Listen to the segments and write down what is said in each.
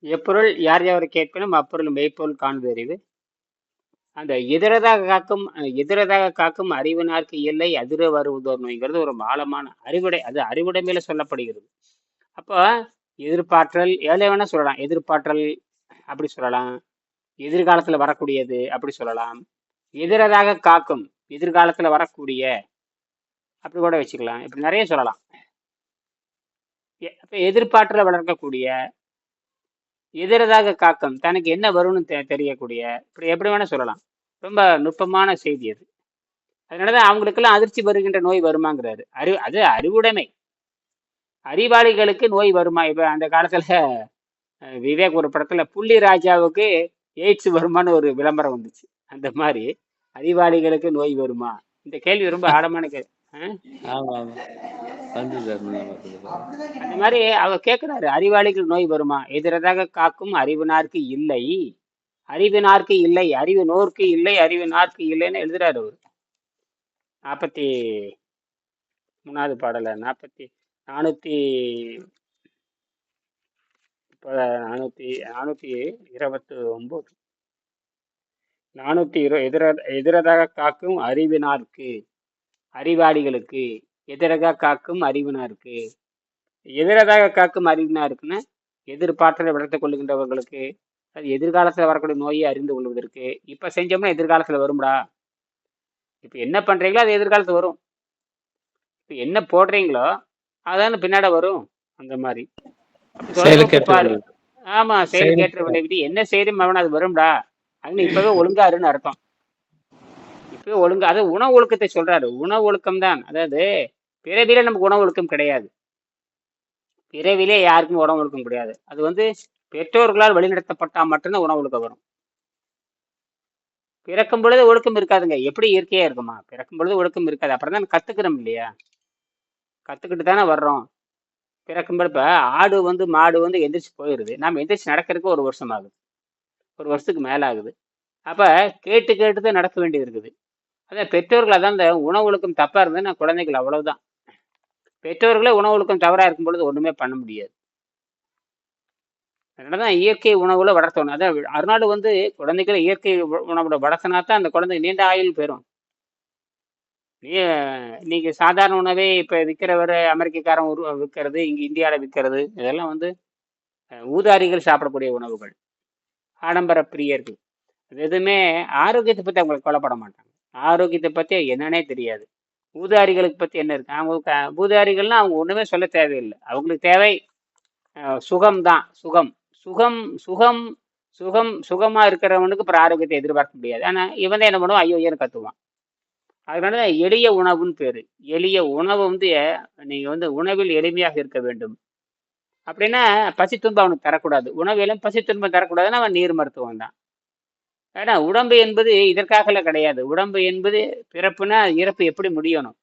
எப்பொருள் யார் யார் கேட்பினும் அப்பொருள் மெய்ப்பொருள் காண்பது அறிவு அந்த எதிரதாக காக்கும் எதிரதாக காக்கும் அறிவினார்க்கு இல்லை அதிர வருவதோர் நோய்ங்கிறது ஒரு ஆழமான அறிவுடை அது அறிவுடைமையில சொல்லப்படுகிறது. அப்போ எதிர்பார்த்தல் ஏழை வேணா சொல்லலாம். எதிர்பார்த்தல் அப்படி சொல்லலாம். எதிர்காலத்துல வரக்கூடியது அப்படி சொல்லலாம். எதிரதாக காக்கும் எதிர்காலத்துல வரக்கூடிய அப்படி கூட வச்சுக்கலாம். இப்படி நிறைய சொல்லலாம். எ- எதிர்பார்த்தல வளர்க்கக்கூடிய எதிரதாக காக்கும் தனக்கு என்ன வரும்னு தெ- தெரியக்கூடிய இப்படி எப்படி வேணால் சொல்லலாம். ரொம்ப நுட்பமான செய்தி அது. அதனால தான் அவங்களுக்கெல்லாம் அதிர்ச்சி வருகின்ற நோய் வருமாங்கிறாரு. அறிவு அது அறிவுடைமை. அறிவாளிகளுக்கு நோய் வருமா? இப்போ அந்த காலத்தில் விவேக் ஒரு படத்தில் புள்ளி ராஜாவுக்கு எய்ட்ஸ் வருமான்னு ஒரு விளம்பரம் வந்துச்சு. அந்த மாதிரி அறிவாளிகளுக்கு நோய் வருமா? இந்த கேள்வி ரொம்ப ஆழமான கேள்வி. அந்த மாதிரி அவர் கேட்கிறாரு அறிவாளிகள் நோய் வருமா? எதிரதாக காக்கும் அறிவினார்க்கு இல்லை. அறிவினார்க்கு இல்லை அறிவு நோர்க்கு இல்லை அறிவினார்க்கு இல்லைன்னு எழுதுறாரு அவர். நாற்பத்தி மூணாவது பாடல நாற்பத்தி நானூத்தி நானூத்தி நானூத்தி இருபத்தி ஒன்பது நானூத்தி இரு எதிர எதிரதாக காக்கும் அறிவினார்க்கு அறிவாளிகளுக்கு எதிரக காக்கும் அறிவினார்க்கு. எதிரதாக காக்கும் அறிவினாருக்குன்னா எதிர்பார்த்தலை வளர்த்துக் கொள்ளுகின்றவர்களுக்கு அது எதிர்காலத்துல வரக்கூடிய நோயை அறிந்து கொள்வதற்கு இப்ப செஞ்சோம்னா எதிர்காலத்துல வரும்டா. இப்ப என்ன பண்றீங்களோ அது எதிர்காலத்துல வரும். இப்ப என்ன போடுறீங்களோ அதான பின்னாட வரும் அந்த மாதிரி. அப்ப தொலைநோக்கு செயலுக்கேற்ற பாரு. விளைவு. ஆமா செயலுக்கு ஏற்ற செயலுக்கு விளைவிட்டு என்ன செய்யும் அவன் அது வரும்டா. அதுன்னு இப்பவே ஒழுங்கா இருன்னு அர்த்தம். உழைப்பு ஒழுங்கா அது உணவு ஒழுக்கத்தை சொல்றாரு. உணவு ஒழுக்கம் தான் அதாவது பிறவில நமக்கு உணவு ஒழுக்கம் கிடையாது. பிறவிலே யாருக்கும் உணவு ஒழுக்கம் கிடையாது. அது வந்து பெற்றோர்களால் வழிநடத்தப்பட்டா மட்டும்தான் உணவு ஒழுக்கம் வரும். பிறக்கும் பொழுது ஒழுக்கம் இருக்காதுங்க. எப்படி இயற்கையா இருக்குமா? பிறக்கும் பொழுது ஒழுக்கம் இருக்காது. அப்புறம் தான் கத்துக்கிறோம் இல்லையா? கத்துக்கிட்டு தானே வர்றோம். பிறக்கும் பொழுது இப்ப ஆடு வந்து மாடு வந்து எந்திரிச்சு போயிடுது நாம எந்திரிச்சு நடக்கிறதுக்கு ஒரு வருஷம் ஆகுது ஒரு வருஷத்துக்கு மேல ஆகுது அப்ப கேட்டு கேட்டு தான் நடக்க வேண்டியது இருக்குது. அதான் பெற்றோர்கள் அதான் இந்த உணவு ஒழுக்கம் தப்பாக இருந்ததுன்னா குழந்தைகள் அவ்வளவுதான். பெற்றோர்களே உணவு ஒழுக்கம் தவறாக இருக்கும் பொழுது ஒன்றுமே பண்ண முடியாது. அதனாலதான் இயற்கை உணவுல வளர்த்தணும் அதான் அருணாடு வந்து குழந்தைகளை இயற்கை உணவோட உணவுல வளர்த்தனா தான் அந்த குழந்தை நீண்ட ஆயுள் பெறும். நீ சாதாரண உணவே இப்போ விற்கிறவர் அமெரிக்கக்காரன் உரு விற்கிறது இங்கே இந்தியாவில் விற்கிறது இதெல்லாம் வந்து ஊதாரிகள் சாப்பிடக்கூடிய உணவுகள் ஆடம்பர பிரியர்கள். அது எதுவுமே ஆரோக்கியத்தை பற்றி அவங்களுக்கு கொல்லப்பட மாட்டாங்க. ஆரோக்கியத்தை பற்றி என்னன்னே தெரியாது. பூதாரிகளுக்கு பற்றி என்ன இருக்கு? அவங்க ஊதாரிகள்னா அவங்க ஒன்றுமே சொல்ல தேவையில்லை. அவங்களுக்கு தேவை சுகம் தான். சுகம். சுகம் சுகம் சுகம் சுகமாக இருக்கிறவனுக்கு அப்புறம் ஆரோக்கியத்தை எதிர்பார்க்க முடியாது. ஆனால் இவன் தான் என்ன பண்ணுவான்? ஐயோ ஐயோன்னு கத்துவான். அதனால தான் எளிய உணவுன்னு பேர். எளிய உணவு வந்து நீங்கள் வந்து உணவில் எளிமையாக இருக்க வேண்டும். அப்படின்னா பசி துன்பம் அவனுக்கு தரக்கூடாது. உணவிலும் பசி துன்பம் தரக்கூடாதுன்னா அவன் நீர் மருத்துவம் தான். ஏன்னா உடம்பு என்பது இதற்காகல கிடையாது. உடம்பு என்பது பிறப்புனா இறப்பு எப்படி முடியணும்?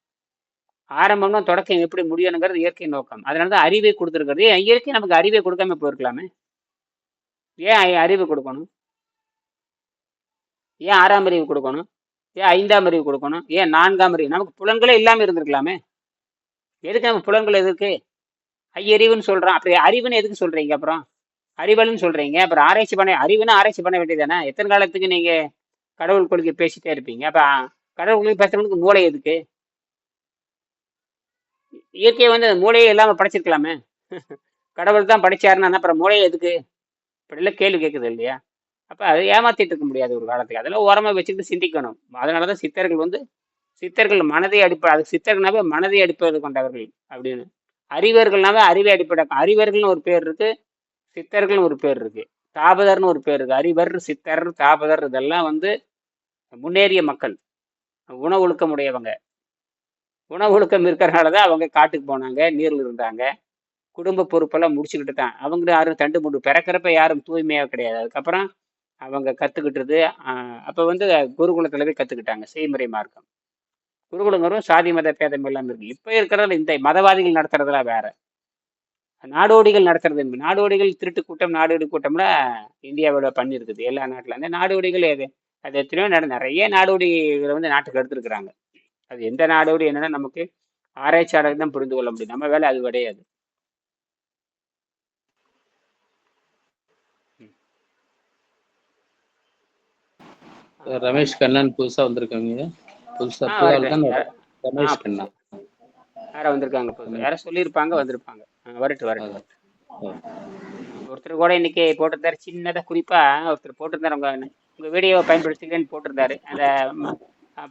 ஆரம்பம்னா தொடக்கம் எப்படி முடியணுங்கிறது இயற்கை நோக்கம். அதனால தான் அறிவை கொடுத்துருக்கிறது. ஏன் இயற்கை நமக்கு அறிவை கொடுக்காம போயிருக்கலாமே ஏன் ஐ- அறிவு கொடுக்கணும்? ஏன் ஆறாம் அறிவு கொடுக்கணும்? ஏன் ஐந்தாம் அறிவு கொடுக்கணும்? ஏன் நான்காம் அறிவு? நமக்கு புலன்களே இல்லாமல் இருந்திருக்கலாமே? எதுக்கு நம்ம புலன்கள் எதுக்கு? ஐயறிவுன்னு சொல்கிறோம் அப்படி அறிவுன்னு எதுக்கு சொல்கிறீங்க அப்புறம்? அறிவல்னு சொல்றீங்க. அப்புறம் ஆராய்ச்சி பண்ண அறிவுன்னு ஆராய்ச்சி பண்ண வேண்டியதானே எத்தனை காலத்துக்கு நீங்க கடவுள் கொள்கை பேசிட்டே இருப்பீங்க? அப்ப கடவுள் கொள்கை பேசுறதுக்கு மூளை எதுக்கு? இயற்கையை வந்து மூளையே இல்லாம படைச்சிருக்கலாமே. கடவுள் தான் படிச்சாருன்னா அப்புறம் மூளையை எதுக்கு? இப்படிலாம் கேள்வி கேட்குது இல்லையா? அப்ப அதை ஏமாத்திட்டு இருக்க முடியாது ஒரு காலத்துக்கு. அதெல்லாம் ஓரமா வச்சுக்கிட்டு சிந்திக்கணும். அதனாலதான் சித்தர்கள் வந்து சித்தர்கள் மனதை அடிப்ப அது சித்தர்கள்னாவே மனதை அடிப்பது கொண்டவர்கள் அப்படின்னு. அறிவர்கள்னாவே அறிவை அடிப்படை அறிவர்கள்னு ஒரு பேர் இருக்கு. சித்தர்கள்னு ஒரு பேர் இருக்கு. தாபதர்னு ஒரு பேர் இருக்கு. அறிவர் சித்தர் தாபதர் இதெல்லாம் வந்து முன்னேறிய மக்கள். உணவு ஒழுக்கம் உடையவங்க. உணவு ஒழுக்கம் இருக்கிறனால தான் அவங்க காட்டுக்கு போனாங்க நீரில் இருந்தாங்க. குடும்ப பொறுப்பெல்லாம் முடிச்சுக்கிட்டு தான். அவங்க யாரும் தண்டு முண்டு பிறக்கிறப்ப யாரும் தூய்மையாக கிடையாது. அதுக்கப்புறம் அவங்க கற்றுக்கிட்டது அப்போ வந்து குருகுலத்தில் போய் கற்றுக்கிட்டாங்க செய்முறை மார்க்கம். குருகுலங்கிறதும் சாதி மத பேதம் எல்லாம் இருக்கு. இப்போ இருக்கிறதுல இந்த மதவாதிகள் நடத்துறதுலாம் வேற. நாடோடிகள் நடத்துறது நாடோடிகள் திருட்டு கூட்டம் நாடோடி கூட்டம்லாம் இந்தியாவோட பண்ணியிருக்குது. எல்லா நாட்டில் அந்த நாடோடிகள் எது? அது எத்தனையோ நட நிறைய நாடோடிகளை வந்து நாட்டுக்கு எடுத்துருக்குறாங்க. அது எந்த நாடோடி என்னன்னா நமக்கு ஆராய்ச்சியாளர் தான் புரிந்து கொள்ள முடியும். நம்ம வேலை அது கிடையாது. ரமேஷ் கண்ணன் புதுசா வந்திருக்காங்க. புதுசா ரமேஷ் கண்ணன். யாரோ வந்திருக்காங்க யாரோ சொல்லியிருப்பாங்க வந்திருப்பாங்க. வரட்டும் ஆ. ஒருத்தர் கூட இன்னைக்கு போட்டிருந்தாரு சின்னதா குறிப்பா ஒருத்தர் போட்டிருந்தாரு உங்க உங்க வீடியோவை பயன்படுத்திக்கிறேன்னு போட்டிருந்தாரு. அந்த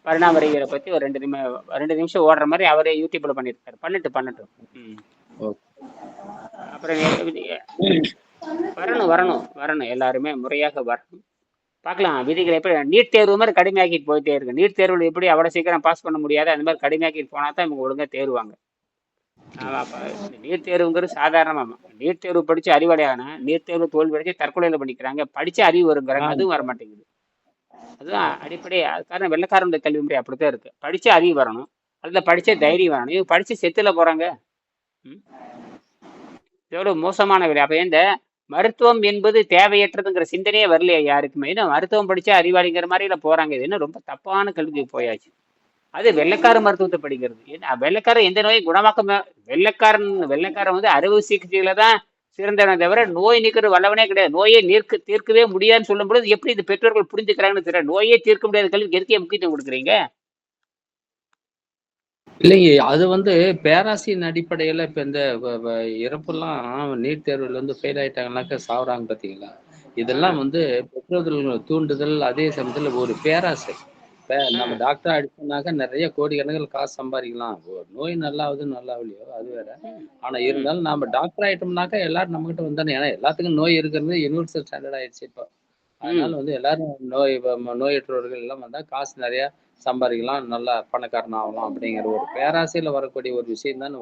பரிணாம அறிவியலை பத்தி ஒரு ரெண்டு நிமிஷம் ரெண்டு நிமிஷம் ஓடுற மாதிரி அவரே யூடியூப்ல பண்ணிருக்காரு பண்ணிட்டு பண்ணட்டும். அப்புறம் வரணும் வரணும் வரணும். எல்லாருமே முறையாக வரணும். பார்க்கலாம் விதிகளை எப்படி நீட் தேர்வு மாதிரி கடுமையாக்கிட்டு போயிட்டே இருக்கு. நீட் தேர்வில் எப்படி அவ்வளோ சீக்கிரம் பாஸ் பண்ண முடியாது? அந்த மாதிரி கடுமையாக்கிட்டு போனா தான் இவங்க ஒழுங்கா தேர்வாங்க. நீட் தேர்வுங்கிறது சாதாரணமா. நீட் தேர்வு படிச்சு அறிவாளியாகனா நீட் தேர்வு தோல்வி அடைஞ்சு தற்கொலையில பண்ணிக்கிறாங்க. படிச்சு அறிவு வருங்கிறாங்க அதுவும் வர மாட்டேங்குது அதுதான் அடிப்படை காரணம் வெள்ளக்காரனுடைய கல்வி முறை அப்படித்தான் இருக்கு. படிச்சு அறிவு வரணும். அதுல படிச்ச தைரியம் வரணும். இவங்க படிச்சு செத்துல போறாங்க. ம்? எவ்வளவு மோசமான வேலை. அப்ப இந்த மருத்துவம் என்பது தேவையற்றதுங்கிற சிந்தனையே வரலையா யாருக்குமே? ஏன்னா மருத்துவம் படிச்சா அறிவாளிங்கிற மாதிரில போறாங்க. இது என்ன ரொம்ப தப்பான கல்விக்கு போயாச்சு. அது வெள்ளைக்கார மருத்துவத்தை படிக்கிறது. ஏன்னா வெள்ளைக்காரன் எந்த நோயும் குணமாக்க வெள்ளைக்காரன் வெள்ளைக்காரன் வந்து அறுவை சிகிச்சையில தான் சிறந்தவனை தவிர நோய் நீக்கிற வல்லவனே கிடையாது. நோயை நீர்க்க தீர்க்கவே முடியாதுன்னு சொல்லும் பொழுது எப்படி இது பெற்றோர்கள் புரிஞ்சுக்கிறாங்கன்னு தெரியல. நோயே தீர்க்க முடியாத கல்விக்கு எதுக்கே முக்கியத்துவம் கொடுக்குறீங்க? இல்லைங்க அது வந்து பேராசியின் அடிப்படையில இப்ப இந்த இறப்புலாம் நீட் தேர்வுல வந்து ஃபெயில் ஆயிட்டாங்கனாக்க சாவுறாங்க பாத்தீங்களா? இதெல்லாம் வந்து பெற்றோர்கள் தூண்டுதல் அதே சமயத்துல ஒரு பேராசை இப்ப நம்ம டாக்டர் அடிச்சோம்னாக்க நிறைய கோடிக்கணக்கில் காசு சம்பாதிக்கலாம். நோய் நல்லாவது நல்லாவில்லையோ அது வேற. ஆனா இருந்தாலும் நாம டாக்டர் ஆயிட்டோம்னாக்க எல்லாரும் நம்ம கிட்ட வந்தானே ஏன்னா எல்லாத்துக்கும் நோய் இருக்கிறது யூனிவர்சல் ஸ்டாண்டர்ட் ஆயிடுச்சு இப்போ. அதனால வந்து எல்லாரும் நோய் நோயற்றவர்கள் எல்லாம் வந்தா காசு நிறைய சம்பாதிக்கலாம் நல்லா பணக்காரன் ஆகலாம் அப்படிங்கிற ஒரு பேராசையில வரக்கூடிய ஒரு விஷயம் தானே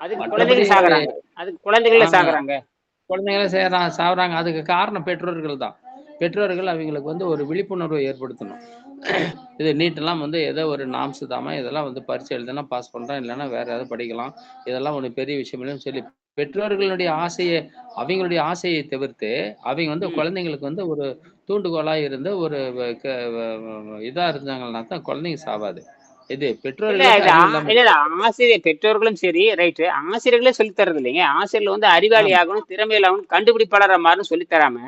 அதுக்கு மற்றபடி குழந்தைகள் சாகுறாங்க. சாகுறாங்க. குழந்தைங்கள செய்யறாங்க சாவறாங்க. அதுக்கு காரணம் பெற்றோர்கள் தான். பெற்றோர்கள் அவங்களுக்கு வந்து ஒரு விழிப்புணர்வை ஏற்படுத்தணும். இது நீட்டெல்லாம் வந்து ஏதோ ஒரு நாம்ஸ் தாம இதெல்லாம் வந்து பரிச்சை எழுதுனா பாஸ் பண்றான் இல்லைன்னா வேற ஏதாவது படிக்கலாம். இதெல்லாம் ஒரு பெரிய விஷயம் இல்லைன்னு சொல்லி பெற்றோர்களுடைய ஆசையை அவங்களுடைய ஆசையை தவிர்த்து அவங்க வந்து. குழந்தைங்களுக்கு வந்து ஒரு தூண்டுகோலா இருந்து ஒரு இதா இருந்தாங்கன்னா தான் குழந்தைங்க சாவாது. இது இல்ல ஆசிரியர் பெற்றோர்களும் சரி ரைட்டு ஆசிரியர்களே சொல்லி தர்றது இல்லைங்க. ஆசிரியர்கள் வந்து அறிவாளி. ஆகணும் திறமையில ஆகணும் கண்டுபிடிப்பாளர் மாறும் சொல்லி தராம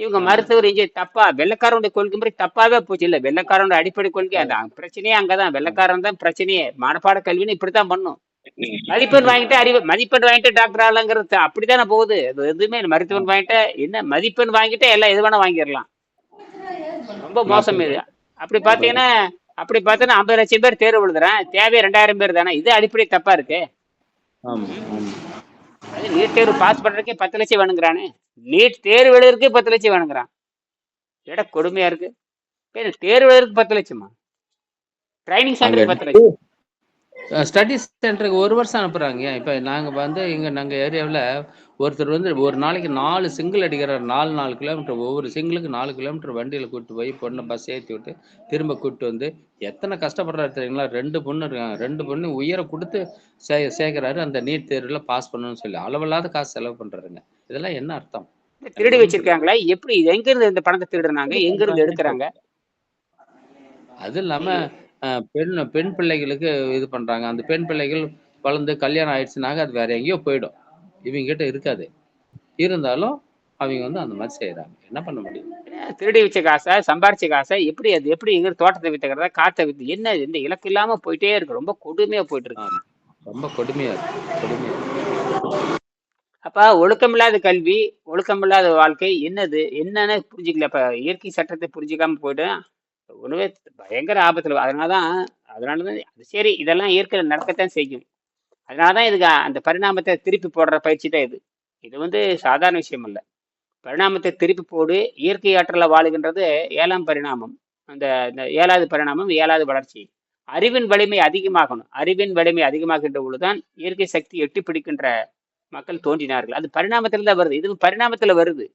இவங்க. மருத்துவர் இங்கே தப்பா வெள்ளக்காரனுடைய கொள்கை முறை தப்பாவே போச்சு. இல்ல வெள்ளக்காரனுடைய அடிப்படை கொள்கை அந்த பிரச்சனையே அங்கதான். வெள்ளக்காரன் தான் பிரச்சனையே. மனப்பாட கல்வின்னு இப்படித்தான் பண்ணும். மதிப்பெண் வாங்கிட்டு அறிவு மதிப்பெண் வாங்கிட்டு டாக்டர் ஆகலாங்கிறது அப்படித்தானே போகுது. அது எதுவுமே. மருத்துவன் வாங்கிட்ட என்ன? மதிப்பெண் வாங்கிட்டு எல்லாம் எது வேணா வாங்கிடலாம். ரொம்ப மோசம் இது. அப்படி பாத்தீங்கன்னா அப்படி பார்த்தீங்கன்னா ஐம்பது லட்சம் பேர் தேர்வு எழுதுறேன். தேவையே ரெண்டாயிரம் பேர் தானே. இது அடிப்படை தப்பா இருக்கு. அது நீட் தேர்வு பாஸ் பண்றதுக்கே பத்து லட்சம் வேணுங்கிறானே. நீட் தேர்வு எழுதுறதுக்கே பத்து லட்சம் வேணுங்கிறான். எட கொடுமையா இருக்கு. தேர்வு எழுதுறதுக்கு பத்து லட்சமா? ட்ரைனிங் சென்டருக்கு பத்து லட்சம். ஸ்டடி சென்டருக்கு ஒரு வருஷம் அனுப்புறாங்க. இப்ப நாங்க வந்து இங்க நாங்க ஏரியாவுல ஒருத்தர் வந்து ஒரு நாளைக்கு நாலு சிங்கிள் அடிக்கிறார். நாலு நாலு கிலோமீட்டர் ஒவ்வொரு சிங்கிளுக்கு நாலு கிலோமீட்டர் வண்டியில கூட்டு போய் பொண்ணை பஸ் ஏத்தி விட்டு திரும்ப கூட்டு வந்து எத்தனை கஷ்டப்படுறாரு தெரியுங்களா? ரெண்டு பொண்ணு இருக்காங்க. ரெண்டு பொண்ணு உயர கொடுத்து சே சேர்க்கிறாரு. அந்த நீட் தேர்வுல பாஸ் பண்ணணும்னு சொல்லி அளவில்லாத காசு செலவு பண்றாருங்க. இதெல்லாம் என்ன அர்த்தம்? திருடி வச்சிருக்காங்களா? எப்படி எங்க இருந்து இந்த பணத்தை திருடுறாங்க? எங்க இருந்து எடுக்கிறாங்க? அது இல்லாம பெண் பெண் பிள்ளைகளுக்கு இது பண்றாங்க. அந்த பெண் பிள்ளைகள் வளர்ந்து கல்யாணம் ஆயிடுச்சுனாக்க அது வேற எங்கேயோ போயிடும். இவங்க கிட்ட இருக்காது. இருந்தாலும் அவங்க வந்து அந்த மாதிரி செய்யறாங்க என்ன பண்ண முடியும்? திருடி வச்ச காசை சம்பாரிச்ச காசை எப்படி அது எப்படி எங்க தோட்டத்தை வித்துக்கிறதா காட்டை வித்து என்ன? இந்த இலக்கு இல்லாம போயிட்டே இருக்கு. ரொம்ப கொடுமையா போயிட்டு இருக்கு. ரொம்ப கொடுமையா இருக்கு. கொடுமையா. அப்ப ஒழுக்கமில்லாத கல்வி ஒழுக்கமில்லாத வாழ்க்கை என்னது? என்னன்னு புரிஞ்சுக்கல. அப்ப இயற்கை சட்டத்தை புரிஞ்சுக்காம போயிட்டு ஒண்ணுமே பயங்கர ஆபத்துல அதனாலதான் அதனாலதான் அது சரி இதெல்லாம் இயற்கையில் நடக்கத்தான் செய்யும். அதனாலதான் இதுக்கு அந்த பரிணாமத்தை திருப்பி போடுற பயிற்சி தான் இது. இது வந்து சாதாரண விஷயம் இல்லை பரிணாமத்தை திருப்பி போடு இயற்கை ஆற்றல வாழுகின்றது ஏழாம் பரிணாமம். அந்த இந்த ஏழாவது பரிணாமம் ஏழாவது வளர்ச்சி. அறிவின் வலிமை அதிகமாகணும். அறிவின் வலிமை அதிகமாகின்ற பொழுதுதான் இயற்கை சக்தி எட்டி பிடிக்கின்ற மக்கள் தோன்றினார்கள். அது பரிணாமத்தில் தான் வருது. இது பரிணாமத்தில் வருது.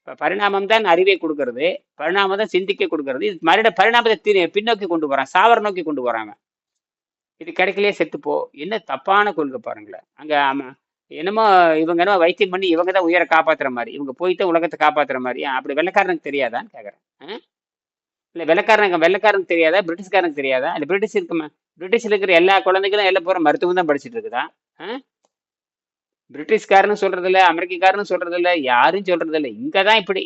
இப்போ பரிணாமம் தான் அறிவை கொடுக்கறது. பரிணாமம் தான் சிந்திக்க கொடுக்கறது. இது மறுபடியும் பரிணாமத்தை பின்னோக்கி கொண்டு போகிறான் சாவர நோக்கி கொண்டு போகிறாங்க இது கிடைக்கலையே செத்துப்போ. என்ன தப்பான கொள்கை பாருங்களேன். அங்கே ஆமாம் என்னமோ இவங்க என்னமோ வைத்தியம் பண்ணி இவங்க தான் உயிரை காப்பாத்துற மாதிரி இவங்க போயிட்டு உலகத்தை காப்பாத்துற மாதிரி. அப்படி வெள்ளைக்காரனுக்கு தெரியாதான்னு கேட்குறேன் ஆ? இல்லை வெள்ளக்காரனுக்கு வெள்ளைக்காரனுக்கு தெரியாதா? பிரிட்டிஷ்காரனுக்கு தெரியாதா? இல்லை பிரிட்டிஷ் இருக்குமா பிரிட்டிஷ்ல இருக்கிற எல்லா குழந்தைகளும் எல்லாம் பூரா மருத்துவம் தான் படிச்சுட்டு இருக்குதா? ஆ? பிரிட்டிஷ்காரன்னு சொல்றது இல்ல சொல்றது இல்லை யாரும் சொல்றது இங்கே இங்கதான் இப்படி.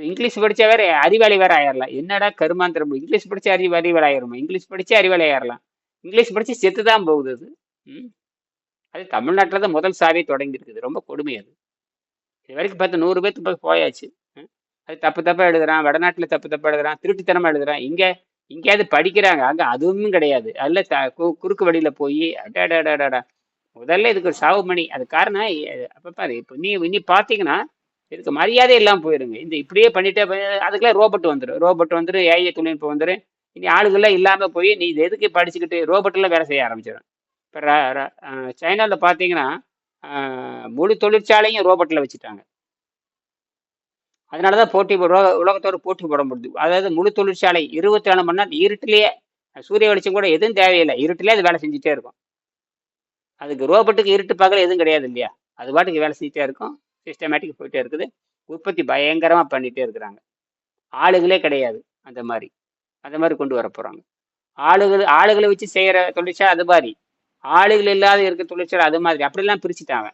இங்கிலீஷ் படித்தா வேற அறிவாளி வேற ஆயிரலாம். என்னடா கருமாந்திரம்? இங்கிலீஷ் படிச்சு அறிவு அறிவாளி ஆயிருமா? இங்கிலீஷ் படிச்சு அறிவாளி ஆயிரலாம். இங்கிலீஷ் படிச்சு செத்து தான் போகுது அது. ம். அது தமிழ்நாட்டில் தான் முதல் சாவே தொடங்கியிருக்குது. ரொம்ப கொடுமை அது. இது வரைக்கும் பார்த்து நூறு பேர்த்து போயாச்சு. ம். அது தப்பு தப்பாக எழுதுறான். வடநாட்டில் தப்பு தப்பாக எழுதுறான். திருட்டுத்தனமாக எழுதுறான். இங்கே இங்கேயாவது படிக்கிறாங்க. அங்கே அதுவும் கிடையாது. அதில் த கு- குறுக்கு வழியில் போய் அடாடாடாடா முதல்ல இதுக்கு ஒரு சாவு மணி. அது காரணம் அப்பப்போ அது பாரு இப்போ நீ நீ பார்த்தீங்கன்னா இதுக்கு மரியாதை இல்லாமல் போயிருங்க. இந்த இப்படியே பண்ணிட்டே அதுக்கெல்லாம் ரோபோட் வந்துடும் ரோபோட் வந்துடும் ஏஐ தொழில்நுட்பம் வந்துடும் இனி ஆளுகள்லாம் இல்லாமல் போய் நீ இது எதுக்கு படிச்சுக்கிட்டு ரோபோட்டெல்லாம் வேலை செய்ய ஆரம்பிச்சிடும் இப்போ சைனாவில் பார்த்தீங்கன்னா முழு தொழிற்சாலையும் ரோபோட்டில் வச்சுட்டாங்க. அதனால தான் போட்டி போ- உலகத்தோட போட்டி போட முடியுது. அதாவது முழு தொழிற்சாலை இருபத்தி நாலு மணி நேரம் இருட்டிலேயே சூரிய வெளிச்சம் கூட எதுவும் தேவையில்லை. இருட்டிலே அது வேலை செஞ்சுட்டே இருக்கும். அதுக்கு ரோபோட்டுக்கு இருட்டு பகல் எதுவும் கிடையாது இல்லையா? அது பாட்டுக்கு வேலை செஞ்சுட்டே இருக்கும். சிஸ்டமேட்டிக் போயிட்டே இருக்குது. உற்பத்தி பயங்கரமாக பண்ணிகிட்டே இருக்கிறாங்க. ஆளுகளே கிடையாது அந்த மாதிரி. அந்த மாதிரி கொண்டு வர போகிறாங்க ஆளுகள் ஆளுகளை வச்சு செய்கிற தொழிற்சாலை அது மாதிரி. ஆளுகள் இல்லாத இருக்க தொழிற்சாலை அது மாதிரி. அப்படிலாம் பிரிச்சுட்டாங்க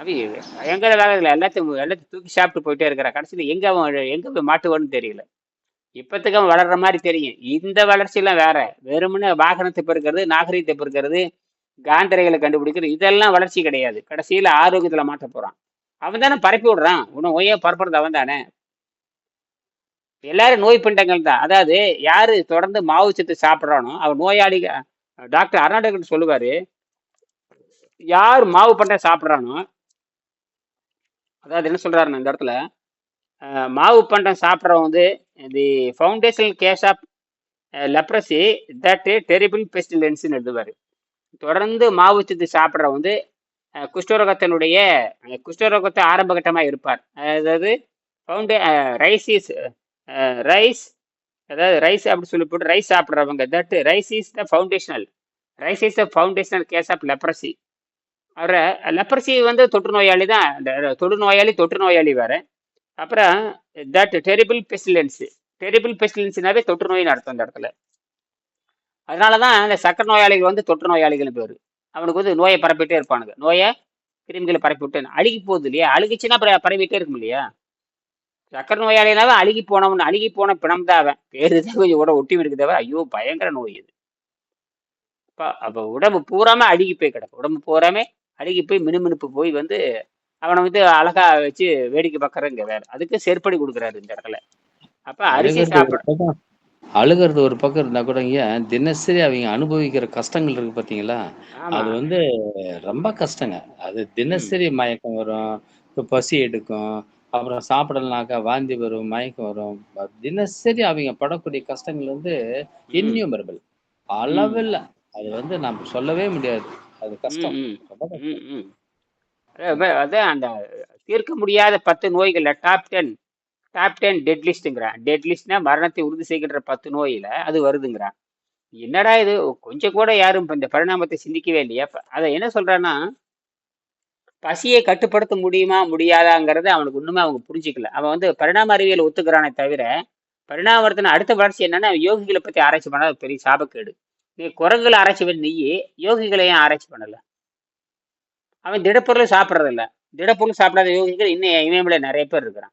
அவி பயங்கர வேலை எல்லாத்தையும் எல்லாத்தையும் தூக்கி சாப்பிட்டு போயிட்டே இருக்கிறான். கடைசியில் எங்கே அவன் எங்கே போய் மாட்டுவான்னு தெரியல. இப்போத்துக்கு அவன் வளர்ற மாதிரி தெரியும். இந்த வளர்ச்சியெல்லாம் வேற. வெறுமனே வாகனத்தை பெருக்கிறது நாகரீகத்தை பெருக்கிறது காந்தரைகளை கண்டுபிடிக்கிறது. இதெல்லாம் வளர்ச்சி கிடையாது. கடைசியில் ஆரோக்கியத்தில் மாற்ற போகிறான் அவன் தானே பரப்பி விடுறான். உன ஒய்யா பரப்புறது அவன் தானே. எல்லாரும் நோய் பிண்டங்கள் தான். அதாவது யாரு தொடர்ந்து மாவு சத்து சாப்பிட்றானோ அவன் நோயாளி டாக்டர் அருணாடகர் சொல்லுவாரு யார் மாவு பண்டம் சாப்பிட்றானோ அதாவது என்ன சொல்றாருன்னா இந்த இடத்துல மாவு பண்டம் சாப்பிட்றவன் வந்து the foundational case of leprosy that terrible பெஸ்டிலன்ஸ்ன்னு எழுதுவார். தொடர்ந்து மாவு சத்து சாப்பிட்ற வந்து குஷ்டரோகத்தினுடைய அஹ், குஷ்டரோகத்தை ஆரம்ப கட்டமாக இருப்பார். அதாவது ஃபவுண்டே ரைஸ் இஸ் ரைஸ் அதாவது ரைஸ் அப்படி சொல்லி போட்டு ரைஸ் சாப்பிட்றவங்க that rice is the foundational rice is the foundational case of leprosy அவரை லெப்ரசி வந்து தொற்று நோயாளி தான் அந்த தொழு நோயாளி தொற்று நோயாளி வேறு. அப்புறம் தட் டெரிபிள் பெஸ்டிலன்ஸ் டெரிபிள் பெஸ்டிலன்ஸ்னாவே தொற்று நோயின்னு அர்த்தம் அந்த இடத்துல. அதனால தான் இந்த சக்கரை நோயாளிகள் வந்து தொற்று நோயாளிகள் பேர். அவனுக்கு வந்து நோயை பரப்பிட்டே இருப்பானுங்க. நோயை கிருமிகளை பரப்பி விட்டு அழுகி போகுது இல்லையா? அழுகிச்சுன்னா பரவிட்டே இருக்கும் இல்லையா? சக்கரை நோயாளினாவே அழுகி போனவன் அழுகி போன பிணம் தான் அவன் பேரு தான் கொஞ்சம் உடம்பு ஒட்டி இருக்குதவ ஐயோ பயங்கர நோய் இது. அப்ப அப்போ உடம்பு பூராம அழுகி போய் கிடக்கும். உடம்பு பூராமே அழுகி போய் மினுமினுப்பு போய் வந்து அவனை வந்து அழகா வச்சு வேடிக்கை பார்க்கறதுங்க வேற அதுக்கு செருப்படி கொடுக்குறாரு இந்த இடத்துல. அப்ப அரிசி சாப்பிட அழுகிறது ஒரு பக்கம் இருந்தா கூட ஏன் தினசரி அவங்க அனுபவிக்கிற கஷ்டங்கள் இருக்கு பாத்தீங்களா? அது வந்து ரொம்ப கஷ்டங்க. அது தினசரி மயக்கம் வரும் பசி எடுக்கும் அப்புறம் சாப்பிடலனாக்கா வாந்தி வரும் மயக்கம் வரும். தினசரி அவங்க படக்கூடிய கஷ்டங்கள் வந்து ம். அளவில்ல. அது வந்து நம்ம சொல்லவே முடியாது. அது கஷ்டம். அதான் அந்த தீர்க்க முடியாத பத்து நோய்கள்ல top ten top ten dead லிஸ்ட்டுங்கிறான் dead லிஸ்ட்னா மரணத்தை உறுதி செய்கின்ற பத்து நோயில் அது வருதுங்கிறான். என்னடா இது? கொஞ்சம் கூட யாரும் இந்த பரிணாமத்தை சிந்திக்கவே இல்லையா? அதை என்ன சொல்றான்னா பசியை கட்டுப்படுத்த முடியுமா முடியாதாங்கிறத அவனுக்கு ஒன்றுமே அவங்க புரிஞ்சுக்கல. அவன் வந்து பரிணாம அறிவியல் ஒத்துக்கிறானே தவிர பரிணாமத்தின் அடுத்த வளர்ச்சி என்னன்னா யோகிகளை பத்தி ஆராய்ச்சி பண்ணாத பெரிய சாபக்கேடு. நீ குரங்குகளை ஆராய்ச்சி பண்ணி நீயே யோகிகளை ஏன் ஆராய்ச்சி பண்ணல? அவன் திடப்பொருள் சாப்பிட்றதில்ல. திடப்பொருள் சாப்பிடாத யோகிகள் இன்னும் இமயமலை நிறைய பேர் இருக்கிறான்.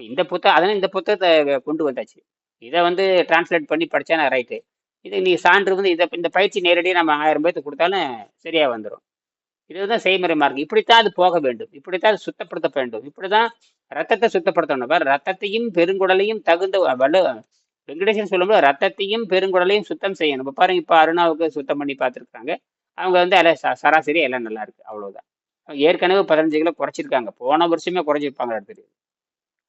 இப்போ இந்த புத்தகம் அதனால இந்த புத்தகத்தை கொண்டு வந்தாச்சு. இதை வந்து டிரான்ஸ்லேட் பண்ணி படிச்சானா ரைட்டு இது நீ சான்று வந்து இதை இந்த பயிற்சி நேரடியாக நம்ம ஆயிரம் பேர்த்து கொடுத்தாலும் சரியாக வந்துடும் இதுதான் செய்முறை மார்க்கம் இப்படித்தான் அது போக வேண்டும். இப்படித்தான் அது சுத்தப்படுத்த வேண்டும். இப்படிதான் ரத்தத்தை சுத்தப்படுத்தணும். பாரு ரத்தத்தையும் பெருங்குடலையும் தகுந்த வலு வெங்கடேசன் சொல்லும்போது ரத்தத்தையும் பெருங்குடலையும் சுத்தம் செய்யணும். இப்போ பாருங்க இப்போ அருணாவுக்கு சுத்தம் பண்ணி பார்த்துருக்காங்க. அவங்க வந்து எல்லாம் ச- சராசரி எல்லாம் நல்லா இருக்கு. அவ்வளோதான் அவங்க ஏற்கனவே பதினஞ்சு கிலோ குறைச்சிருக்காங்க. போன வருஷமே குறைஞ்சிருப்பாங்க தெரியும்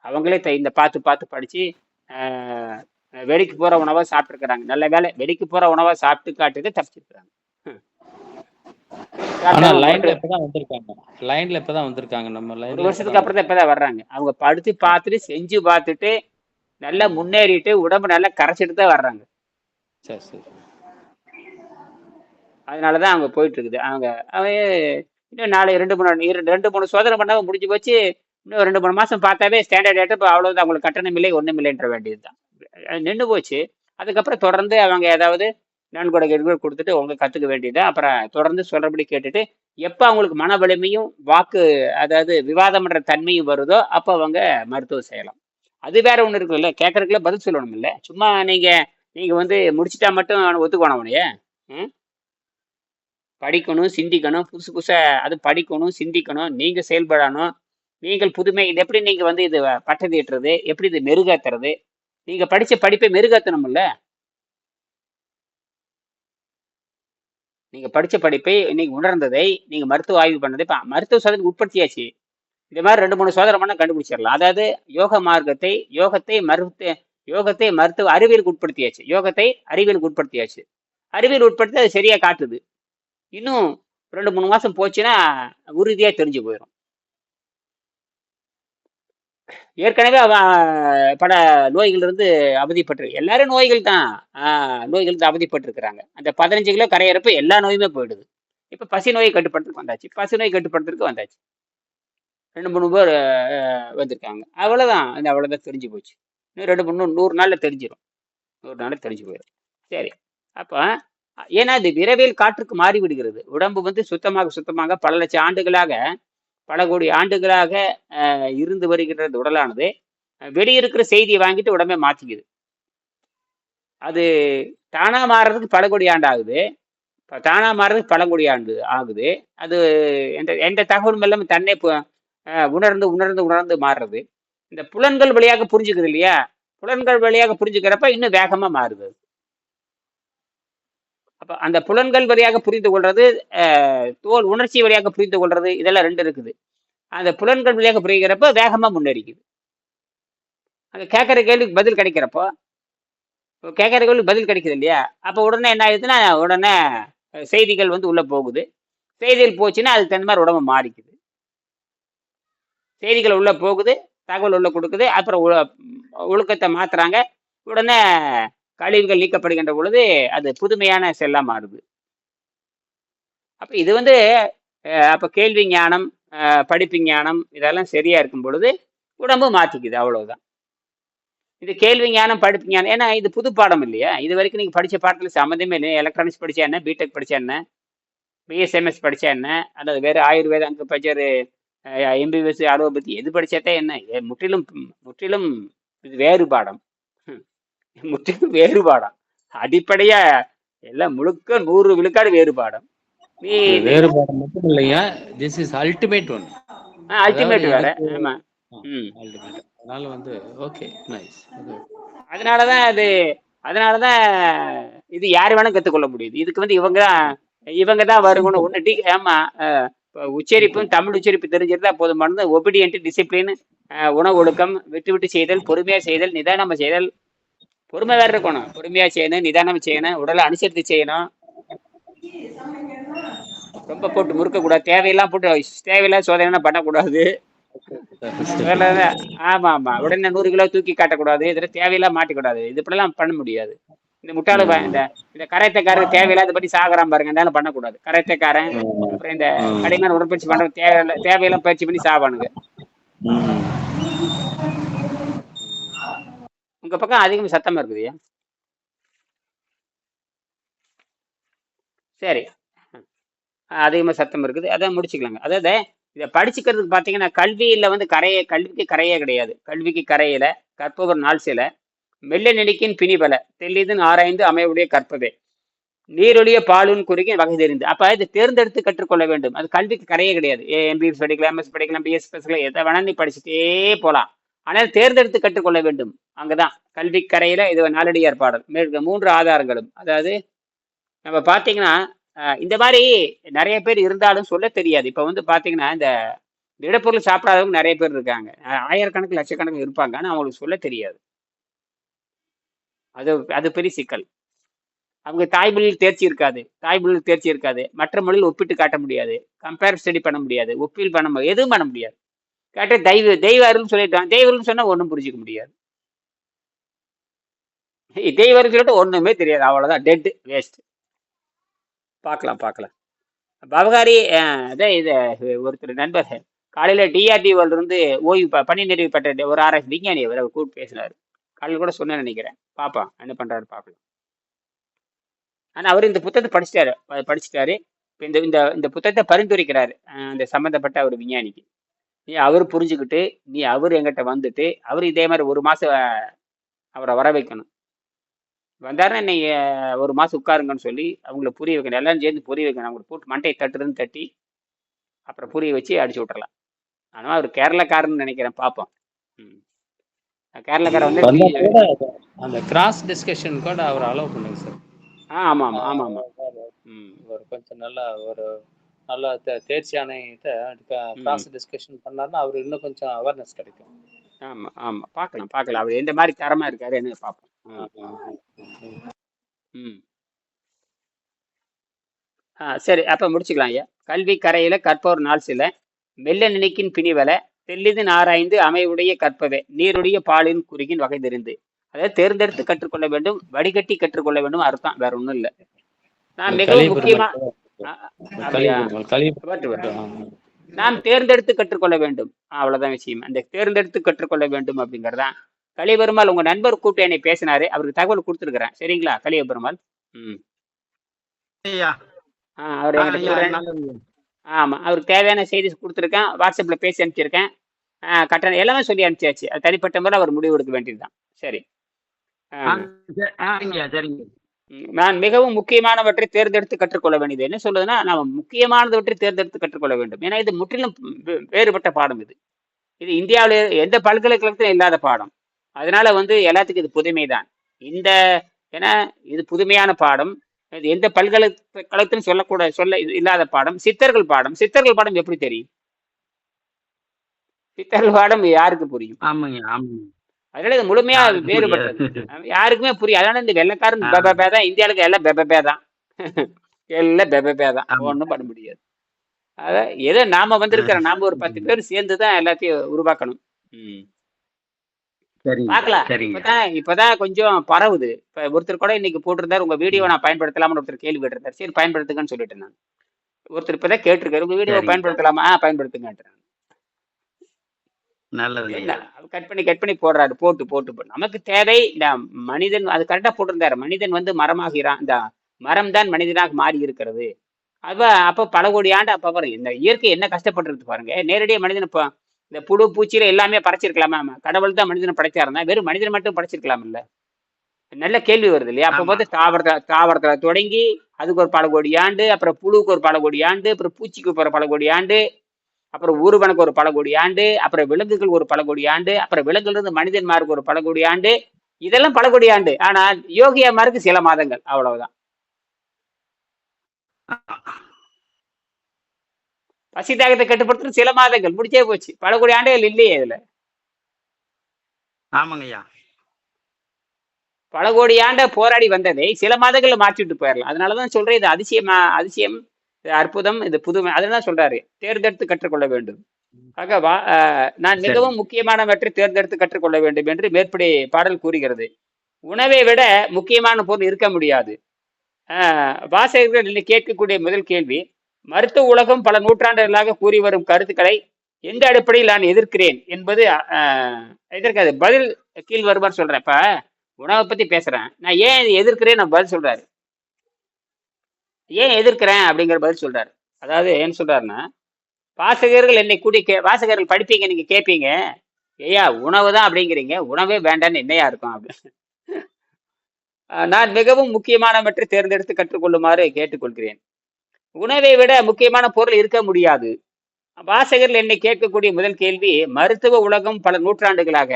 அவங்களே த- இந்த பார்த்து பார்த்து படிச்சு ஆஹ், வெளிக்கு போற உணவா சாப்பிட்டுருக்காங்க நல்ல வேலை வெளிக்கு போற உணவா சாப்பிட்டு காட்டுட்டு டாக்டர் லைன்ல இப்பதான் வந்திருக்காங்க. லைன்ல இப்பதான் வந்திருக்காங்க. நம்ம ஒரு வருஷத்துக்கு அப்புறம் தான் இப்பதான் வர்றாங்க. அவங்க படுத்து பார்த்துட்டு செஞ்சு பார்த்துட்டு நல்லா முன்னேறிட்டு உடம்பு நல்லா கரைச்சிட்டு தான் வர்றாங்க. சரி சரி. அதனால தான் அவங்க போயிட்டு இருக்குது. அவங்க அவன் இன்னும் நாளை ரெண்டு மூணு ரெண்டு மூணு சோதனை பண்ணாம முடிஞ்சு போச்சு. இன்னும் ரெண்டு மூணு மாதம் பார்த்தாவே ஸ்டாண்டர்ட் ஆகிட்டு இப்போ அவ்வளோதான் அவங்களுக்கு கட்டணம் இல்லை ஒன்றும் இல்லைன்ற வேண்டியது தான் நின்று போச்சு. அதுக்கப்புறம் தொடர்ந்து அவங்க ஏதாவது நன்கொடை கெடுக்கொடை கொடுத்துட்டு அவங்க கற்றுக்க வேண்டியது அப்புறம் தொடர்ந்து சொல்கிறபடி கேட்டுட்டு எப்போ அவங்களுக்கு மன வலிமையும் வாக்கு அதாவது விவாதம் பண்ணுற தன்மையும் வருதோ அப்போ அவங்க மருத்துவம் செய்யலாம். அது வேற ஒன்று இருக்குல்ல கேட்கறதுக்குள்ள பதில் சொல்லணும் இல்லை சும்மா நீங்கள் நீங்கள் வந்து முடிச்சிட்டா மட்டும் அவனை ஒத்துக்கணும் அவனையே ம்? படிக்கணும் சிந்திக்கணும் புதுசு புதுசாக அது படிக்கணும் சிந்திக்கணும் நீங்கள் செயல்படணும். நீங்கள் புதுமை இது எப்படி நீங்க வந்து இது பட்டது ஏற்றுறது எப்படி இது மெருகேத்துறது? நீங்க படிச்ச படிப்பை மெருகேத்தணும்ல? நீங்க படிச்ச படிப்பை நீங்கள் உணர்ந்ததை நீங்க மருத்துவ ஆய்வு பண்ணதை இப்போ மருத்துவ சோதனை உட்படுத்தியாச்சு. இந்த மாதிரி ரெண்டு மூணு சோதனை பண்ணா கண்டுபிடிச்சிடலாம். அதாவது யோக மார்க்கத்தை யோகத்தை மருத்துவ யோகத்தை மருத்துவ அறிவியலுக்கு உட்படுத்தியாச்சு. யோகத்தை அறிவியலுக்கு உட்படுத்தியாச்சு. அறிவியல் உட்படுத்தி அது சரியா காட்டுது. இன்னும் ரெண்டு மூணு மாசம் போச்சுன்னா உறுதியா தெரிஞ்சு போயிடும் ஏற்கனவே அவ- பல நோய்கள் இருந்து அவதிப்பட்டு எல்லாரும் நோய்கள் தான். ஆஹ், நோய்கள் இருந்து அவதிப்பட்டிருக்கிறாங்க. அந்த பதினஞ்சு கிலோ கரையிறப்ப எல்லா நோயுமே போயிடுது. இப்போ பசி நோயை கட்டுப்படுறதுக்கு வந்தாச்சு. பசி நோய் கட்டுப்படுத்துறதுக்கு வந்தாச்சு. ரெண்டு மூணு பேர் வந்திருக்காங்க. அவ்வளவுதான். அந்த அவ்வளோதான் தெரிஞ்சு போச்சு. இன்னும் ரெண்டு மூணு நூறு நாள்ல தெரிஞ்சிடும் நூறு நாளில் தெரிஞ்சு போயிடும். சரி. அப்ப ஏன்னா இது விரைவில் காற்றுக்கு மாறி விடுகிறது உடம்பு வந்து சுத்தமாக சுத்தமாக பல லட்சம் ஆண்டுகளாக பல கோடி ஆண்டுகளாக இருந்து வருகிற உடலானது வெளியிருக்கிற செய்தியை வாங்கிட்டு உடம்பே மாற்றிக்குது. அது தானா மாறுறதுக்கு பல கோடி ஆண்டு ஆகுது. இப்ப தானா மாறுறதுக்கு பல கோடி ஆண்டு ஆகுது. அது எந்த எந்த தகவலும் எல்லாமே தன்னை உணர்ந்து உணர்ந்து உணர்ந்து மாறுறது. இந்த புலன்கள் வழியாக புரிஞ்சுக்குது இல்லையா? புலன்கள் வழியாக புரிஞ்சுக்கிறப்ப இன்னும் வேகமாக மாறுது அப்போ அந்த புலன்கள் வழியாக புரிந்து கொள்றது தோல் உணர்ச்சி வழியாக புரிந்து கொள்றது இதெல்லாம் ரெண்டு இருக்குது. அந்த புலன்கள் வழியாக புரிகிறப்ப வேகமாக முன்னேறிக்குது. அந்த கேட்குற கேள்விக்கு பதில் கிடைக்கிறப்போ இப்போ கேட்குற கேள்விக்கு பதில் கிடைக்குது இல்லையா? அப்போ உடனே என்ன ஆயிடுதுன்னா உடனே செய்திகள் வந்து உள்ளே போகுது. செய்திகள் போச்சுன்னா அதுக்கு தகுந்த மாதிரி உடம்பு மாறிக்குது. செய்திகள் உள்ளே போகுது தகவல் உள்ளே கொடுக்குது அப்புறம் ஒழுக்கத்தை மாற்றுறாங்க உடனே கழிவுகள் நீக்கப்படுகின்ற பொழுது அது புதுமையான செல்லாக மாறுது. அப்போ இது வந்து அப்போ கேள்வி ஞானம் படிப்பு ஞானம் இதெல்லாம் சரியா இருக்கும் பொழுது உடம்பு மாற்றிக்குது அவ்வளவுதான். இது கேள்வி ஞானம் படிப்பு ஞானம் ஏன்னா இது புது பாடம் இல்லையா? இது வரைக்கும் நீங்கள் படித்த பாடத்தில் சம்மந்தமே இல்லை எலக்ட்ரானிக்ஸ் படித்தா என்ன? பிடெக் படித்தா என்ன? பிஎஸ்எம்எஸ் படித்தா என்ன? அல்லது வேறு ஆயுர்வேதம் அங்கே படிச்சாரு எம்பிபிஎஸ் அலோபதி எது படித்தாட்டே என்ன? ஏ, முற்றிலும் முற்றிலும் இது வேறு பாடம். முற்றிலும் வேறு பாடம் அடிப்படையா எல்லாம் முழுக்க நூறு விழுக்காடு வேறு பாடம் நீ வேறுபாடு மட்டும் இல்லைங்க this is ultimate one ultimate வேற. ஆமா. அதனால வந்து ஓகே நைஸ் அதனாலதான் அது அதனாலதான் இது யார் வேணா கத்துக்கொள்ள முடியுது. இதுக்கு வந்து இவங்க தான் இவங்க தான் வருகணும். ஒன்று டி ஆமா உச்சரிப்பும் தமிழ் உச்சரிப்பு தெரிஞ்சிருந்தா போதுமானது. ஒபிடியன்ட் டிசிப்ளின் உணவு ஒழுக்கம் விட்டு விட்டு செய்தல் பொறுமையா செய்தல் நிதானமா செய்தல் பொறுமை வேற இருக்கணும். பொறுமையா செய்யணும் நிதானமா செய்யணும் உடலை அனுசரித்து செய்யணும். ரொம்ப போட்டு முறுக்க கூடாது தேவையெல்லாம் போட்டு தேவையில்லாத சோதனை பண்ணக்கூடாது. ஆமா ஆமா. உடனே நூறு கிலோ தூக்கி காட்டக்கூடாது. இதுல தேவையில்லாம் மாட்டிக்கூடாது. இது இப்படிலாம் பண்ண முடியாது. இந்த முட்டாள இந்த இந்த கரைத்தக்காரர் தேவையில்லாத பத்தி சாகுறான் பாருங்க. இதெல்லாம் பண்ணக்கூடாது. கரைத்தக்காரன் அப்புறம் இந்த கடிமான உடற்பயிற்சி பண்ற தேவையில்ல தேவையெல்லாம் பயிற்சி பண்ணி சாவானுங்க. உங்க பக்கம் அதிகம் சத்தமா இருக்குதுயா? சரி. அஹ் அதிகமா சத்தம் இருக்குது. அதை முடிச்சுக்கலாங்க. அதாவது இதை படிச்சுக்கிறதுக்கு பார்த்தீங்கன்னா கல்வியில் வந்து கரையை கல்விக்கு கரையே கிடையாது. கல்விக்கு கரையில கற்பவர் நாள் சில. மெல்ல நெடிக்கின் பிணிபல. தெல்லிதுன்னு ஆராய்ந்து அமைவுடைய கற்பதே நீரொழிய பாலுன்னு குறுகிய வகை தெரிந்து. அப்ப இது தேர்ந்தெடுத்து கற்றுக்கொள்ள வேண்டும். அது கல்விக்கு கரையே கிடையாது. எம்பிஎஸ் படிக்கலாம் எம்எஸ் படிக்கலாம் பிஎஸ் படிக்கலாம் எதை வேணாலும் நீ படிச்சுட்டே போகலாம் ஆனால் தேர்ந்தெடுத்து கற்றுக்கொள்ள வேண்டும். அங்கதான். கல்விக்கரையில இது நாளடியார் நாலடியார் பாடல். மேற்கு மூன்று ஆதாரங்களும். அதாவது நம்ம பார்த்தீங்கன்னா இந்த மாதிரி நிறைய பேர் இருந்தாலும் சொல்ல தெரியாது. இப்போ வந்து பார்த்தீங்கன்னா இந்த திடப்பொருள் சாப்பிடாதவங்க நிறைய பேர் இருக்காங்க. ஆயிரக்கணக்கு லட்சக்கணக்கில் இருப்பாங்க. ஆனால் அவங்களுக்கு சொல்ல தெரியாது. அது அது பெரிய சிக்கல். அவங்க தாய்மொழியில் தேர்ச்சி இருக்காது. தாய்மொழியில் தேர்ச்சி இருக்காது. மற்ற மொழியில் ஒப்பிட்டு காட்ட முடியாது. கம்பேர் ஸ்டடி பண்ண முடியாது. ஒப்பீல் பண்ண எதுவும் பண்ண முடியாது. கேட்ட தெய்வ தெய்வ அருள்னு சொல்லிட்டான் தெய்வ அருள்னு சொன்னா ஒன்றும் புரிஞ்சுக்க முடியாது. தெய்வ சொல்லிட்டு ஒண்ணுமே தெரியாது. அவ்வளவுதான். டெட் வேஸ்ட் பார்க்கலாம் பார்க்கலாம். பவகாரி அதான் இது ஒருத்தர் நண்பர் காலையில டிஆர்டிஓல இருந்து ஓய்வு ப- பணி நிறைவு பெற்ற ஒரு ஆராய்ச்சி விஞ்ஞானி அவர் அவர் கூப்பிட்டு பேசினார். காலையில் கூட சொன்னேன்னு நினைக்கிறேன். பாப்பா என்ன பண்றாரு பார்க்கலாம் ஆனா அவர் இந்த புத்தகத்தை படிச்சிட்டாரு. படிச்சிட்டாரு. இப்ப இந்த இந்த இந்த புத்தகத்தை பரிந்துரைக்கிறாரு. அந்த இந்த சம்பந்தப்பட்ட ஒரு விஞ்ஞானிக்கு. நீ அவர் புரிஞ்சுக்கிட்டு நீ அவர் எங்கிட்ட வந்துட்டு அவர் இதே மாதிரி ஒரு மாசம் அவரை வர வைக்கணும். வந்தாருன்னா நீ ஒரு மாசம் உட்காருங்கன்னு சொல்லி அவங்கள புரிய வைக்கணும். எல்லாரும் சேர்ந்து புரிய வைக்கணும். அவங்களை போட்டு மண்டையை தட்டுறதுன்னு தட்டி அப்புறம் புரிய வச்சு அடிச்சு விட்டுறலாம். ஆனால் அவர் கேரளக்காரன்னு நினைக்கிறேன் பார்ப்போம். ம். கேரளக்காரன் வந்து அந்த கிராஸ் டிஸ்கஷன் கூட அவர் அலோவ் பண்ணுங்க சார் ஆ ஆமாம் ஆமாம் ஆமாம் ஆமாம் ம். ஒரு கொஞ்சம் நல்லா ஒரு நல்ல தே- டிஸ்கஷன் பண்ணாருன்னா அவர் இன்னும் கொஞ்சம் அவேர்னஸ் கிடைக்கும். ஆமாம் ஆமாம் பார்க்கலாம் பார்க்கலாம். அவர் எந்த மாதிரி தரமாக இருக்காரு என்ன பார்ப்போம். ம். ஆ சரி அப்போ முடிச்சுக்கலாம் ஐயா. கல்வி கரையில கற்போர் நாள் சில. மெல்ல நினைக்கின் பிணிவல. தெல்லிது ஆராய்ந்து அமைவுடைய கற்பவே. நீருடைய பாலின் குறுகின் வகை தெரிந்து. அதாவது தேர்ந்தெடுத்து கற்றுக்கொள்ள வேண்டும். வடிகட்டி கற்றுக்கொள்ள வேண்டும் அர்த்தம் வேற ஒன்றும் இல்லை. நான் மிகவும் முக்கியமா நாம் தேர்ந்தெடுத்து கற்றுக்கொள்ள வேண்டும். அவ்வளவுதான் விஷயம். அந்த தேர்ந்தெடுத்து கற்றுக்கொள்ள வேண்டும் அப்படிங்கறதான் கலிபெருமாள் உங்க நண்பர் கூப்பிட்டு என்னை பேசினாரு. அவருக்கு தகவல் கொடுத்துருக்கிறேன். சரிங்களா கலிய பெருமாள் ம். ஐயா. ஆ, அவர். ஆமா அவருக்கு தேவையான செய்தி கொடுத்துருக்கேன். வாட்ஸ்அப்ல பேசி அனுப்பிச்சிருக்கேன். கட்டணம் எல்லாமே சொல்லி அனுப்பிச்சாச்சு. அது தனிப்பட்ட முறை அவர் முடிவு எடுக்க வேண்டியதுதான். சரி. சரிங்க. நான் மிகவும் முக்கியமானவற்றை தேர்ந்தெடுத்து கற்றுக்கொள்ள வேண்டியது. என்ன சொல்லுதுன்னா நாம் முக்கியமானவற்றை தேர்ந்தெடுத்து கற்றுக்கொள்ள வேண்டும். ஏன்னா இது முற்றிலும் வேறுபட்ட பாடம் இது. இது இந்தியாவில் எந்த பல்கலைக்கழகத்திலும் இல்லாத பாடம். அதனால வந்து எல்லாத்துக்கும் இது புதுமைதான். இந்த ஏன்னா இது புதுமையான பாடம். இது எந்த பல்கலைக்கழகத்திலும் சொல்லக்கூட சொல்ல இல்லாத பாடம். சித்தர்கள் பாடம். சித்தர்கள் பாடம் எப்படி தெரியும்? சித்தர்கள் பாடம் யாருக்கு புரியும்? ஆமாங்க ஆமாங்க. அதனால இது முழுமையா வேறுபட்டது. யாருக்குமே புரியும் அதனால இந்த வெள்ளக்காரன். பெபபே தான் இந்தியாவுக்கு எல்லாம் பெபபே தான் எல்லாம் பெபபே தான். ஒன்றும் பண்ண முடியாது. அத ஏதோ நாம வந்திருக்கிற நாம ஒரு பத்து பேர் சேர்ந்து தான் எல்லாத்தையும் உருவாக்கணும். ம். சரிங்க. பார்க்கலாம். சரிங்க. இப்பதான் இப்பதான் கொஞ்சம் பரவுது. இப்ப ஒருத்தர் கூட இன்னைக்கு போட்டிருந்தாரு. உங்க வீடியோ நான் பயன்படுத்தலாம்னு ஒருத்தர் கேள்வி கேட்டிருந்தாரு. சரி பயன்படுத்துங்கன்னு சொல்லிட்டேன் நான். ஒருத்தர் இப்பதான் கேட்டிருக்காரு. உங்க வீடியோ. பயன்படுத்தலாமா? ஆ பயன்படுத்துங்கன்றேன் நல்லது. கட் பண்ணி கட் பண்ணி போடுறாரு. போட்டு போட்டு போட்டு. நமக்கு தேவை இந்த மனிதன் அது கரெக்டா போட்டிருந்தாரு. மனிதன் வந்து மரமாகிறான். இந்த மரம் தான் மனிதனாக மாறி இருக்கிறது அப்ப அப்ப பல கோடி ஆண்டு அப்ப பாருங்க இந்த இயற்கை என்ன கஷ்டப்பட்டு பாருங்க. நேரடியா மனிதன் இப்போ இந்த புழு பூச்சியில எல்லாமே படைச்சிருக்கலாமா. கடவுள் தான் மனிதனை படைச்சாருன்னா வெறும் மனிதன் மட்டும் படைச்சிருக்கலாம் இல்ல? நல்ல கேள்வி வருது இல்லையா? அப்ப ஆமா. பார்த்து தாவரத்துல தாவரத்துல தொடங்கி அதுக்கு ஒரு பல கோடி ஆண்டு அப்புறம் புழுவுக்கு ஒரு பல கோடி ஆண்டு அப்புறம் பூச்சிக்கு ஒரு பல கோடி ஆண்டு அப்புறம் ஊர்வனுக்கு ஒரு பல கோடி ஆண்டு அப்புறம் விலங்குகள் ஒரு பல கோடி ஆண்டு அப்புறம் விலங்குல இருந்து மனிதன்மாருக்கு ஒரு பல கோடி ஆண்டு. இதெல்லாம் பல கோடி ஆண்டு. ஆனால் யோகியமாருக்கு சில மாதங்கள். அவ்வளவுதான். பசி தாகத்தை கட்டுப்படுத்துறது சில மாதங்கள். முடிச்சே போச்சு. பல கோடி ஆண்டுகள் இல்லையே இதுல. ஆமாங்க ஐயா பல கோடி ஆண்ட போராடி வந்ததை சில மாதங்கள்ல மாற்றிட்டு போயிடலாம் அதனாலதான் சொல்றேன் இது அதிசயமா அதிசயம் அற்புதம் இது புதுமை. அதனால சொல்றாரு தேர்ந்தெடுத்து கற்றுக்கொள்ள வேண்டும். ஆக வா- நான். மிகவும் முக்கியமானவற்றை தேர்ந்தெடுத்து கற்றுக்கொள்ள வேண்டும் என்று மேற்படி பாடல் கூறுகிறது. உணவை விட முக்கியமான பொருள் இருக்க முடியாது. வாசகர்கள் கேட்கக்கூடிய முதல் கேள்வி மருத்துவ உலகம் பல நூற்றாண்டுகளாக கூறி வரும் கருத்துக்களை எந்த அடிப்படையில் நான் எதிர்க்கிறேன் என்பது எதிர்க்காது. பதில் கீழ் வருமாறு சொல்றேன். இப்ப உணவை பத்தி பேசுறேன். நான் ஏன் எதிர்க்கிறேன்? நான் பதில் சொல்றாரு. ஏன் எதிர்க்கிறேன் அப்படிங்கிற பதில் சொல்றாரு. அதாவது என்ன சொல்றாருன்னா வாசகர்கள் என்னை கூடி கே வாசகர்கள் படிப்பீங்க நீங்க கேட்பீங்க ஐயா உணவு தான் அப்படிங்கிறீங்க. உணவே வேண்டான்னு என்னையா இருக்கும் அப்படின்னு நான் மிகவும் முக்கியமானவற்றை தேர்ந்தெடுத்து கற்றுக்கொள்ளுமாறு கேட்டுக்கொள்கிறேன். உணவை விட முக்கியமான பொருள் இருக்க முடியாது. வாசகர்கள் என்னை கேட்கக்கூடிய முதல் கேள்வி மருத்துவ உலகம் பல நூற்றாண்டுகளாக.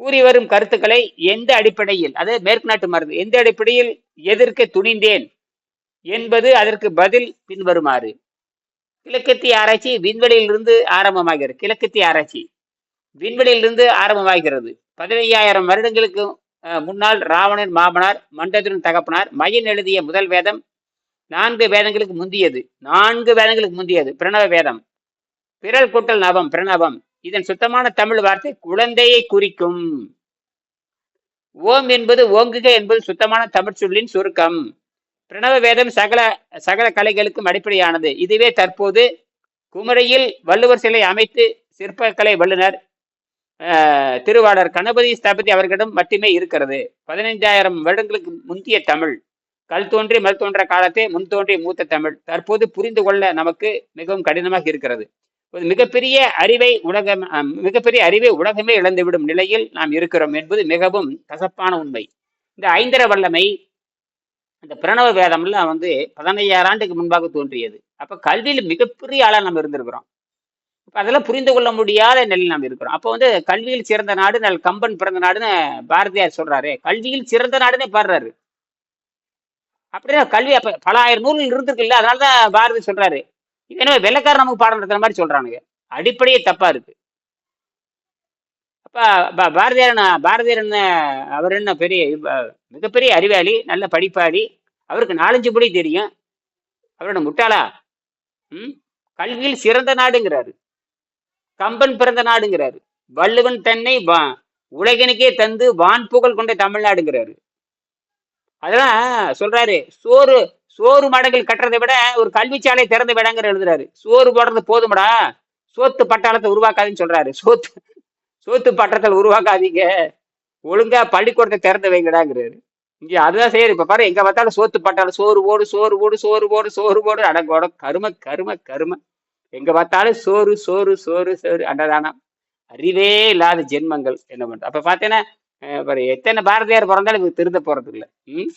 கூறி வரும் கருத்துக்களை எந்த அடிப்படையில் அது மேற்கு நாட்டு மருந்து எந்த அடிப்படையில் எதிர்க்க துணிந்தேன்? என்பது அதற்கு பதில் பின்வருமாறு. கிழக்கத்திய ஆராய்ச்சி விண்வெளியிலிருந்து ஆரம்பமாகிறது. கிழக்கத்திய ஆராய்ச்சி விண்வெளியிலிருந்து ஆரம்பமாகிறது. பதினையாயிரம் வருடங்களுக்கு முன்னால் ராவணன் மாமனார் மண்டதுரன் தகப்பனார் மயன் எழுதிய முதல் வேதம் நான்கு வேதங்களுக்கு முந்தியது. நான்கு வேதங்களுக்கு முந்தியது. பிரணவ வேதம். பிறல் கூட்டல் நவம் பிரணவம். இதன் சுத்தமான தமிழ் வார்த்தை குழந்தையை குறிக்கும். ஓம் என்பது ஓங்குக என்பது சுத்தமான தமிழ் சொல்லின் சுருக்கம். பிரணவ வேதம் சகல சகல கலைகளுக்கும் அடிப்படையானது. இதுவே தற்போது குமரியில் வள்ளுவர் சிலை அமைத்து சிற்பக்கலை வல்லுனர் திருவாளர் கணபதி ஸ்தபதி அவர்களிடம் மட்டுமே இருக்கிறது. பதினைந்தாயிரம் வருடங்களுக்கு முந்திய தமிழ். கல் தோன்றி மல் தோன்ற காலத்தே முன் தோன்றி மூத்த தமிழ். தற்போது புரிந்து கொள்ள நமக்கு மிகவும் கடினமாக இருக்கிறது. ஒரு மிகப்பெரிய அறிவை உலகம் மிகப்பெரிய அறிவை உலகமே இழந்துவிடும் நிலையில் நாம் இருக்கிறோம் என்பது மிகவும் கசப்பான உண்மை. இந்த ஐந்தர வல்லமை இந்த பிரணவ வேதம்லாம் வந்து பதினையாயிரம் ஆண்டுக்கு முன்பாக தோன்றியது. அப்ப கல்வியில் மிகப்பெரிய ஆளா நம்ம இருந்திருக்கிறோம். அப்ப அதெல்லாம் புரிந்து கொள்ள முடியாத நிலையில் நம்ம இருக்கிறோம். அப்போ வந்து கல்வியில் சிறந்த நாடு நல் கம்பன் பிறந்த நாடுன்னு பாரதியார் சொல்றாரு. கல்வியில் சிறந்த நாடுன்னே பாடுறாரு. அப்படின்னா கல்வி அப்ப பல ஆயிரம் நூல்கள் இருந்திருக்குல்ல அதனாலதான் பாரதி சொல்றாரு. இது என்ன நமக்கு பாடம் நடத்துற மாதிரி சொல்றானுங்க. அடிப்படையே தப்பா இருக்கு. அப்ப பாரதியார் பாரதியார் என்ன அவர் என்ன பெரிய மிகப்பெரிய அறிவாளி நல்ல படிப்பாளி. அவருக்கு நாலஞ்சு படி தெரியும். அவரோட முட்டாளா? ம்? கல்வியில் சிறந்த நாடுங்கிறாரு. கம்பன் பிறந்த நாடுங்கிறாரு. வள்ளுவன் தன்னை வா- உலகினுக்கே தந்து வான் புகழ் கொண்ட தமிழ்நாடுங்கிறாரு. அதெல்லாம் சொல்றாரு. சோறு சோறு மடங்கள் கட்டுறதை விட ஒரு கல்விச்சாலை திறந்து விடங்கிற எழுதுறாரு. சோறு போடுறது போதுமடா. சோத்து பட்டாளத்தை உருவாக்காதுன்னு சொல்றாரு. சோத்து சோத்து பட்டத்தில் உருவாக்காதீங்க. ஒழுங்கா பள்ளிக்கூடத்தை திறந்து வைங்கடாங்கிறாரு. இங்க அதுதான் செய்யறது இப்ப பாரு எங்க பார்த்தாலும் சோத்து பட்டாலும் சோறு போடு சோறு போடு சோறு போடு சோறு போடு அடங்கோட கரும கரும கரும. எங்க பார்த்தாலும் சோறு சோறு சோறு சோறு அண்டதானம் அறிவே இல்லாத ஜென்மங்கள் என்ன பண்றது? அப்ப பாத்தீங்கன்னா எத்தனை பாரதியார் பிறந்தாலும் இவங்க திருந்த போறது இல்ல உம்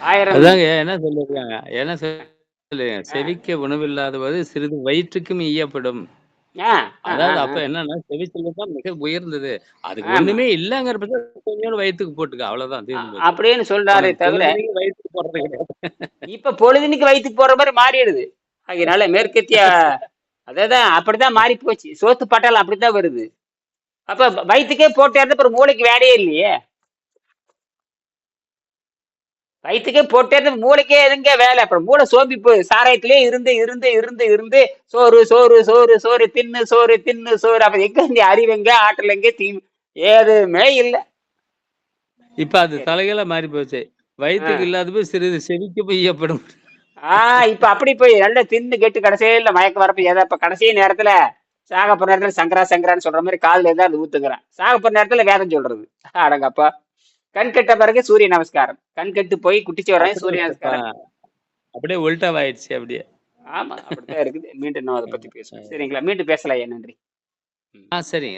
ஆயிரம் என்ன சொல்லிருக்காங்க என்ன சொல்லு செவிக்க உணவில்லாதவது சிறிது வயிற்றுக்கும் ஈயப்படும். அதாவது அப்ப என்னன்னா செவிச்செல்வம் தான் மிக உயர்ந்தது. அதுக்கு. ஒண்ணுமே இல்லங்கிற பட்சம் கொஞ்சோண்டு வயிற்றுக்கு போட்டுக்க அவ்வளவுதான். அப்படின்னு சொல்றாரே தவிர வயிற்றுக்கு போடுறது கிடையாது. இப்ப பொழுதுனிக்கு வயிற்றுக்கு போற மாதிரி மாறிடுது. அதனால மேற்கத்திய அதான் அப்படிதான் மாறி போச்சு. சோத்து பட்டாளம் அப்படித்தான் வருது. அப்ப வயிற்றுக்கே போட்டே இருந்தா அப்புறம் மூளைக்கு வேலையே இல்லையே. வயிற்றுக்கே போட்டே இருந்தா மூளைக்கே எதுங்க வேலை? அப்புறம் மூளை சோம்பி போய் சாராயத்திலே இருந்து இருந்து இருந்து இருந்து சோறு சோறு சோறு சோறு தின்னு சோறு தின்னு சோறு. அப்ப எங்க இங்க அறிவு எங்க? ஆற்றல் எங்க? தீ எதுவுமே இல்ல. இப்ப அது தலைகள மாறி போச்சு. வயிற்றுக்கு இல்லாத போய் சிறிது செவிக்கு போய் ஈயப்படும். ஆஹ் இப்ப அப்படி போய் நல்லா தின்னு கெட்டு கடைசியில மயக்க வரப்ப ஏதா இப்ப கடைசி நேரத்துல சாக போற நேரத்துல சங்கரா சங்கரான்னு சொல்ற மாதிரி காதுல ஏதாவது ஊத்துக்கிறேன். சாக போற நேரத்துல வேதம் சொல்றது. அடங்கப்பா. கண் கெட்ட பிறகு சூரிய நமஸ்காரம். கண் கெட்டு போய் குட்டிச்சு வர்றேன் சூரிய நமஸ்காரம். அப்படியே உல்டாவாயிடுச்சு அப்படியே. ஆமா அப்படித்தான் இருக்குது. மீண்டும் நம்ம அதை பத்தி பேசுவோம். சரிங்களா? மீண்டும் பேசலாம் நன்றி. ஆ சரிங்க.